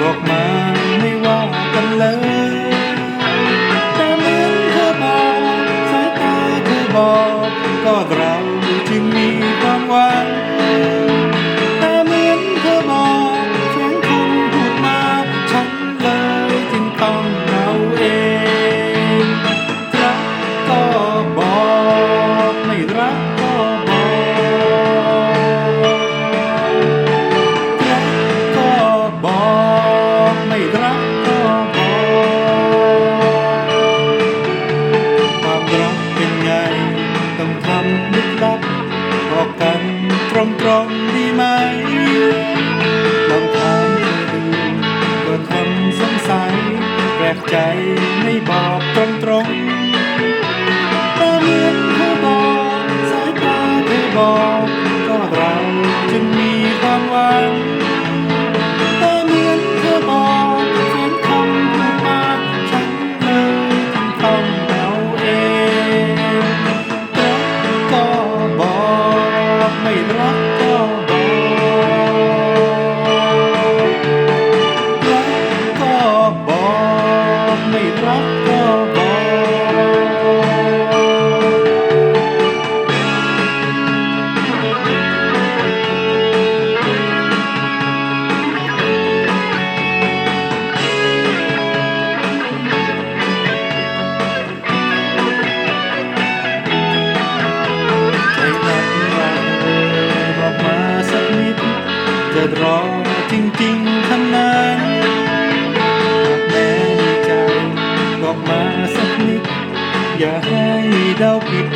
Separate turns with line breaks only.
บอกมาไม่ว่ากันเลย รักก็พอความรักเป็นไง ต้องทำลึกลับบอกกันตรงๆ 可以的吗 ดรอจริงๆทำากแม้ใจบอกมาสักนิด อย่าให้เดาผิด